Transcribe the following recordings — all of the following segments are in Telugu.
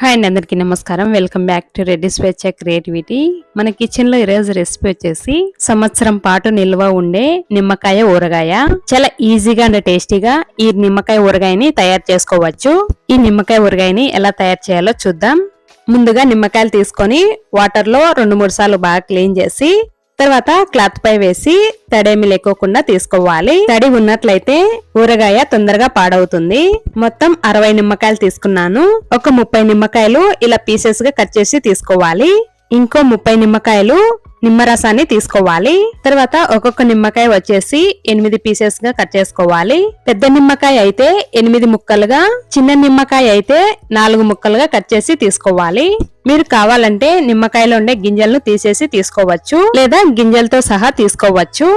హాయ్ అండి అందరికీ నమస్కారం. వెల్కమ్ బ్యాక్ టు రెడ్డి స్వేచ్ఛ క్రియేటివిటీ మన కిచెన్లో ఈరోజు రెసిపీ వచ్చేసి సంవత్సరం పాటు నిల్వ ఉండే నిమ్మకాయ ఊరగాయ. చాలా ఈజీగా అండ్ టేస్టీగా ఈ నిమ్మకాయ ఊరగాయని తయారు చేసుకోవచ్చు. ఈ నిమ్మకాయ ఊరగాయని ఎలా తయారు చేయాలో చూద్దాం. ముందుగా నిమ్మకాయలు తీసుకొని వాటర్లో రెండు మూడు సార్లు బాగా క్లీన్ చేసి తర్వాత క్లాత్ పై వేసి తడేమి లేకోకుండా తీసుకోవాలి. తడి ఉన్నట్లయితే ఊరగాయ తొందరగా పాడవుతుంది. మొత్తం అరవై నిమ్మకాయలు తీసుకున్నాను. ఒక ముప్పై నిమ్మకాయలు ఇలా పీసెస్గా కట్ చేసి తీసుకోవాలి. ఇంకో ముప్పై నిమ్మకాయలు నిమ్మరసాన్ని తీసుకోవాలి. తర్వాత ఒక్కొక్క నిమ్మకాయ వచ్చేసి ఎనిమిది పీసెస్గా కట్ చేసుకోవాలి. పెద్ద నిమ్మకాయ అయితే ఎనిమిది ముక్కలుగా చిన్న నిమ్మకాయ అయితే నాలుగు ముక్కలుగా కట్ చేసి తీసుకోవాలి. మీరు కావాలంటే నిమ్మకాయలో ఉండే గింజలను తీసేసి తీసుకోవచ్చు లేదా గింజలతో సహా తీసుకోవచ్చు.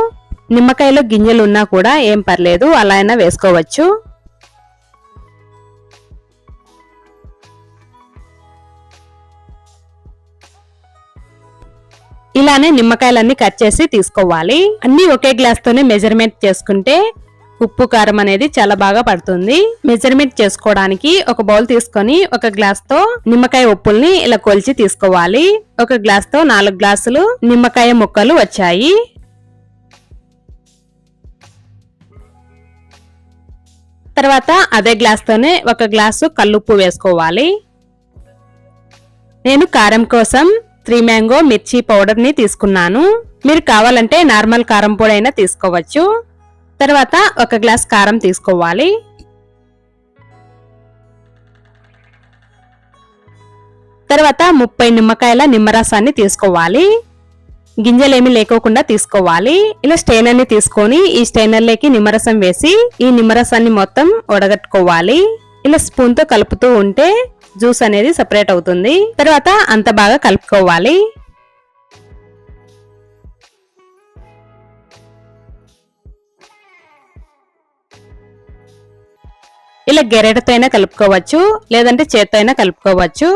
నిమ్మకాయలో గింజలు ఉన్నా కూడా ఏం పర్లేదు అలా అయినా వేసుకోవచ్చు. ఇలానే నిమ్మకాయలన్నీ కట్ చేసి తీసుకోవాలి. అన్ని ఒకే గ్లాస్ తోనే మెజర్మెంట్ చేసుకుంటే ఉప్పు కారం అనేది చాలా బాగా పడుతుంది. మెజర్మెంట్ చేసుకోవడానికి ఒక బౌల్ తీసుకొని ఒక గ్లాస్తో నిమ్మకాయ ఉప్పుల్ని ఇలా కొలిచి తీసుకోవాలి. ఒక గ్లాస్తో నాలుగు గ్లాసులు నిమ్మకాయ ముక్కలు వచ్చాయి. తర్వాత అదే గ్లాస్ తోనే ఒక గ్లాసు కల్లుప్పు వేసుకోవాలి. నేను కారం కోసం త్రీ మ్యాంగో మిర్చి పౌడర్ని తీసుకున్నాను. మీరు కావాలంటే నార్మల్ కారం పొడి అయినా తీసుకోవచ్చు. తర్వాత ఒక గ్లాస్ కారం తీసుకోవాలి. తర్వాత ముప్పై నిమ్మకాయల నిమ్మరసాన్ని తీసుకోవాలి. గింజలేమి లేకోకుండా తీసుకోవాలి. ఇలా స్టెయినర్ని తీసుకొని ఈ స్టెయినర్లోకి నిమ్మరసం వేసి ఈ నిమ్మరసాన్ని మొత్తం వడగట్టుకోవాలి ఇలా స్పూన్తో కలుపుతూ ఉంటే జ్యూస్ అనేది సపరేట్ అవుతుంది. తర్వాత అంత బాగా కలుపుకోవాలి. ఇలా గెరెడతో అయినా కలుపుకోవచ్చు లేదంటే చేత్తో అయినా కలుపుకోవచ్చు.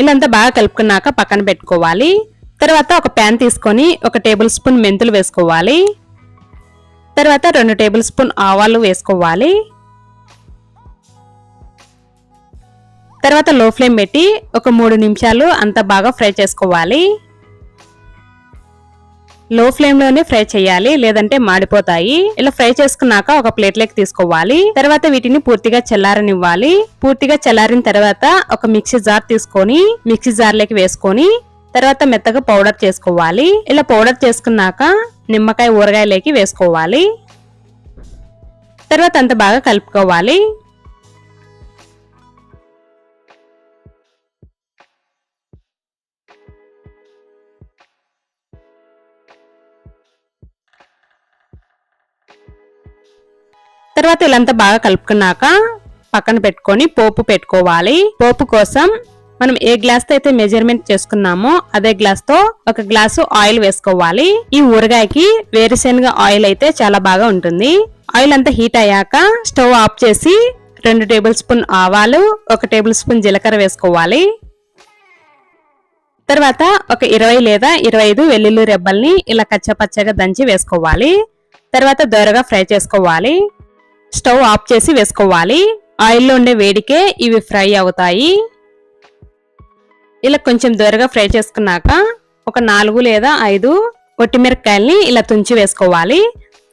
ఇలాంతా బాగా కలుపుకున్నాక పక్కన పెట్టుకోవాలి. తర్వాత ఒక ప్యాన్ తీసుకొని ఒక టేబుల్ స్పూన్ మెంతులు వేసుకోవాలి. తర్వాత రెండు టేబుల్ స్పూన్ ఆవాలు వేసుకోవాలి. తర్వాత లో ఫ్లేమ్ పెట్టి ఒక మూడు నిమిషాలు అంత బాగా ఫ్రై చేసుకోవాలి. లో ఫ్లేమ్లోనే ఫ్రై చేయాలి లేదంటే మాడిపోతాయి. ఇలా ఫ్రై చేసుకున్నాక ఒక ప్లేట్లోకి తీసుకోవాలి. తర్వాత వీటిని పూర్తిగా చల్లారనివ్వాలి. పూర్తిగా చల్లారిన తర్వాత ఒక మిక్సీ జార్ తీసుకొని మిక్సీ జార్లోకి వేసుకొని తర్వాత మెత్తగా పౌడర్ చేసుకోవాలి. ఇలా పౌడర్ చేసుకున్నాక నిమ్మకాయ ఊరగాయలోకి వేసుకోవాలి. తర్వాత అంత బాగా కలుపుకోవాలి. తర్వాత ఇలాంతా బాగా కలుపుకున్నాక పక్కన పెట్టుకొని పోపు పెట్టుకోవాలి. పోపు కోసం మనం ఏ గ్లాస్తో అయితే మెజర్మెంట్ చేసుకున్నామో అదే గ్లాస్తో ఒక గ్లాసు ఆయిల్ వేసుకోవాలి. ఈ ఊరగాయకి వేరుశెనగ ఆయిల్ అయితే చాలా బాగా ఉంటుంది. ఆయిల్ అంతా హీట్ అయ్యాక స్టవ్ ఆఫ్ చేసి రెండు టేబుల్ స్పూన్ ఆవాలు ఒక టేబుల్ స్పూన్ జీలకర్ర వేసుకోవాలి. తర్వాత ఒక ఇరవై లేదా ఇరవై ఐదు వెల్లుల్లి రెబ్బల్ని ఇలా కచ్చపచ్చగా దంచి వేసుకోవాలి. తర్వాత దోరగా ఫ్రై చేసుకోవాలి. స్టవ్ ఆఫ్ చేసి వేసుకోవాలి. ఆయిల్లో ఉండే వేడికే ఇవి ఫ్రై అవుతాయి. ఇలా కొంచెం దూరగా ఫ్రై చేసుకున్నాక ఒక నాలుగు లేదా ఐదు ఒట్టిమిరపకాయల్ని ఇలా తుంచి వేసుకోవాలి.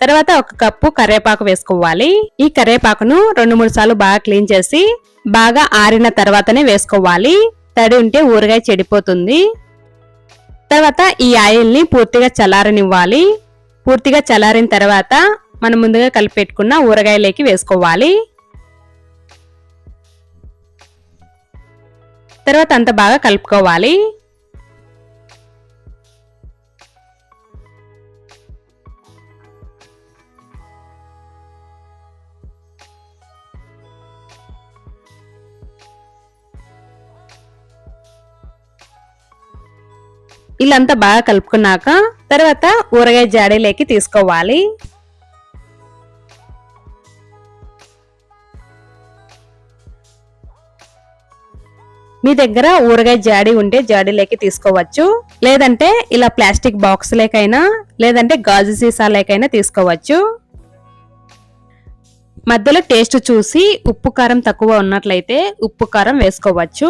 తర్వాత ఒక కప్పు కరివేపాకు వేసుకోవాలి. ఈ కరివేపాకును రెండు మూడు సార్లు బాగా క్లీన్ చేసి బాగా ఆరిన తర్వాతనే వేసుకోవాలి. తడి ఉంటే ఊరగాయ చెడిపోతుంది. తర్వాత ఈ ఆయిల్ని పూర్తిగా చల్లారనివ్వాలి. పూర్తిగా చల్లారిన తర్వాత మనం ముందుగా కలిపి పెట్టుకున్న ఊరగాయలోకి వేసుకోవాలి. తర్వాత అంత బాగా కలుపుకోవాలి. ఇల్లంతా బాగా కలుపుకున్నాక తర్వాత ఊరగాయ జాడీలోకి తీసుకోవాలి. మీ దగ్గర ఊరగాయ జాడి ఉంటే జాడీలోకి తీసుకోవచ్చు. లేదంటే ఇలా ప్లాస్టిక్ బాక్స్ లేకైనా లేదంటే గాజు సీసా లేకైనా తీసుకోవచ్చు. మధ్యలో టేస్ట్ చూసి ఉప్పు కారం తక్కువ ఉన్నట్లయితే ఉప్పు కారం వేసుకోవచ్చు.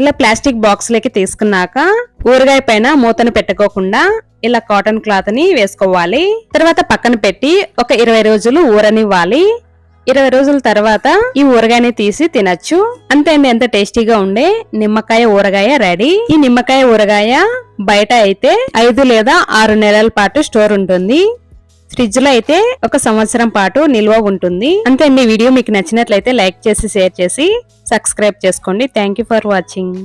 ఇలా ప్లాస్టిక్ బాక్స్లోకి తీసుకున్నాక ఊరగాయ పైన మూతను పెట్టుకోకుండా ఇలా కాటన్ క్లాత్ని వేసుకోవాలి. తర్వాత పక్కన పెట్టి ఒక ఇరవై రోజులు ఊరనివ్వాలి. ఇరవై రోజుల తర్వాత ఈ ఊరగాయని తీసి తినచ్చు. అంతే అండి ఎంత టేస్టీగా ఉండే నిమ్మకాయ ఊరగాయ రెడీ. ఈ నిమ్మకాయ ఊరగాయ బయట అయితే ఐదు లేదా ఆరు నెలల పాటు స్టోర్ ఉంటుంది. ఫ్రిడ్జ్లో అయితే ఒక సంవత్సరం పాటు నిల్వ ఉంటుంది. అంతే అండి వీడియో మీకు నచ్చినట్లయితే లైక్ చేసి షేర్ చేసి సబ్స్క్రైబ్ చేసుకోండి. Thank for watching.